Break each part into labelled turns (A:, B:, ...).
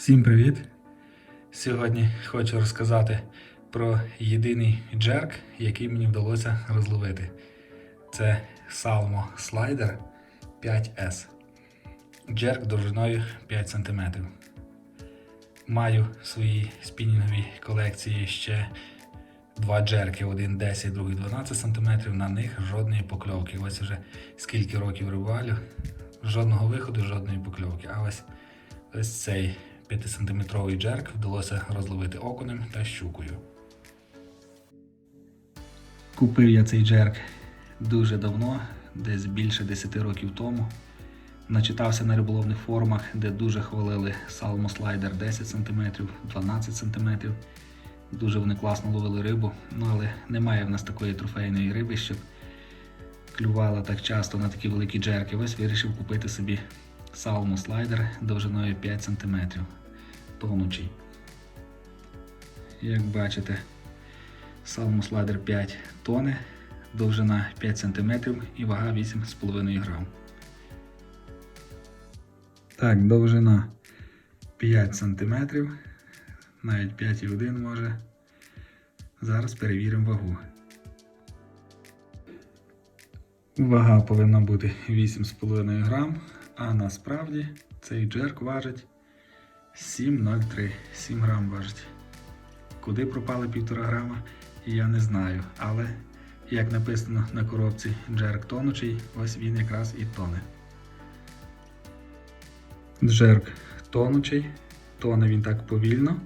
A: Всім привіт! Сьогодні хочу розказати про єдиний джерк, який мені вдалося розловити. Це Salmo Slider 5S. Джерк довжиною 5 см. Маю в своїй спінінговій колекції ще два джерки, один 10, другий 12 см. На них жодної покльовки. Ось вже скільки років рибалю, жодного виходу, жодної покльовки. А ось ось цей 5-сантиметровий джерк вдалося розловити окунем та щукою. Купив я цей джерк дуже давно, десь більше 10 років тому. Начитався на риболовних форумах, де дуже хвалили Slider 10 см, 12 см. Дуже вони класно ловили рибу, ну але немає в нас такої трофейної риби, щоб клювала так часто на такі великі джерки. Ось вирішив купити собі Salmo Slider довжиною 5 см тонучий. Як бачите, Salmo Slider 5 тони, довжина 5 см і вага 8,5 грам. Так, довжина 5 см, навіть 5,1 може. Зараз перевіримо вагу. Вага повинна бути 8,5 грам, а насправді цей джерк важить 7,03, 7 грам важить. Куди пропали 1,5 грама, я не знаю, але як написано на коробці джерк тонучий, ось він якраз і тоне. Джерк тонучий, тоне він так повільно,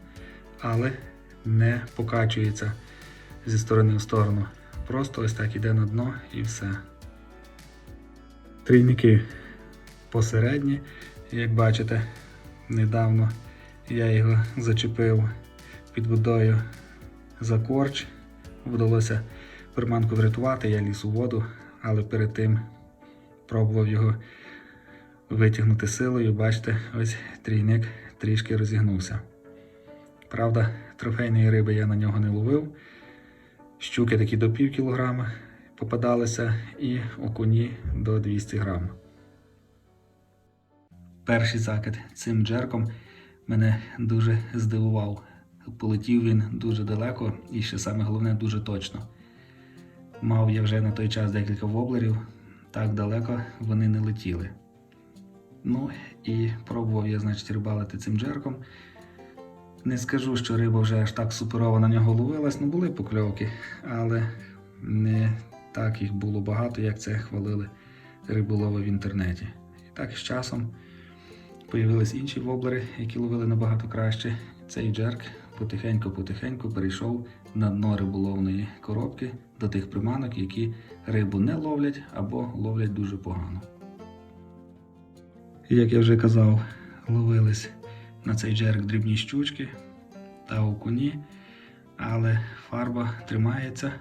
A: але не покачується зі сторони в сторону. Просто ось так іде на дно і все. Трійники посередні, як бачите, недавно я його зачепив під водою за корч. Вдалося приманку врятувати, я ліз у воду, але перед тим пробував його витягнути силою. Бачите, ось трійник трішки розігнувся. Правда, трофейної риби я на нього не ловив. Щуки такі до пів кілограма попадалися і окуні до 200 грам. Перший закид цим джерком мене дуже здивував. Полетів він дуже далеко і ще саме головне дуже точно. Мав я вже на той час декілька воблерів, так далеко вони не летіли. Ну і пробував я, значить, рибалити цим джерком. Не скажу, що риба вже аж так суперово на нього ловилась, ну були покльовки, але не так їх було багато, як це хвалили риболови в інтернеті. І так з часом появились інші воблери, які ловили набагато краще. Цей джерк потихеньку-потихеньку перейшов на дно риболовної коробки до тих приманок, які рибу не ловлять або ловлять дуже погано. Як я вже казав, ловились на цей джерк дрібні щучки та окуні, але фарба тримається,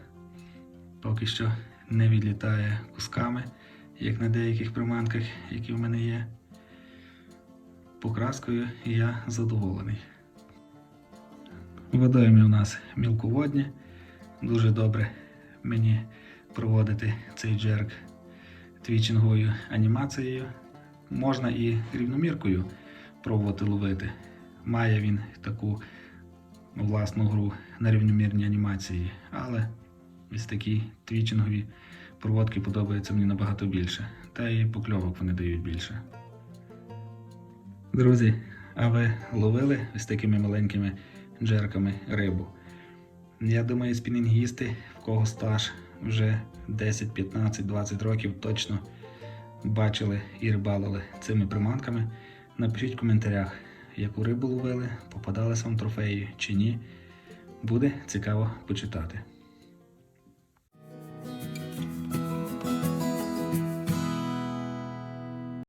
A: поки що не відлітає кусками, як на деяких приманках, які в мене є. Покраскою я задоволений. Водойми у нас мілководні. Дуже добре мені проводити цей джерк твічинговою анімацією. Можна і рівноміркою пробувати ловити. Має він таку власну гру на рівномірній анімації, але ось такі твічингові проводки подобаються мені набагато більше. Та і покльовок вони дають більше. Друзі, а ви ловили ось такими маленькими джерками рибу? Я думаю, спінінгісти, в кого стаж вже 10, 15, 20 років точно бачили і рибалили цими приманками. Напишіть в коментарях, яку рибу ловили, попадались вам трофеї чи ні. Буде цікаво почитати.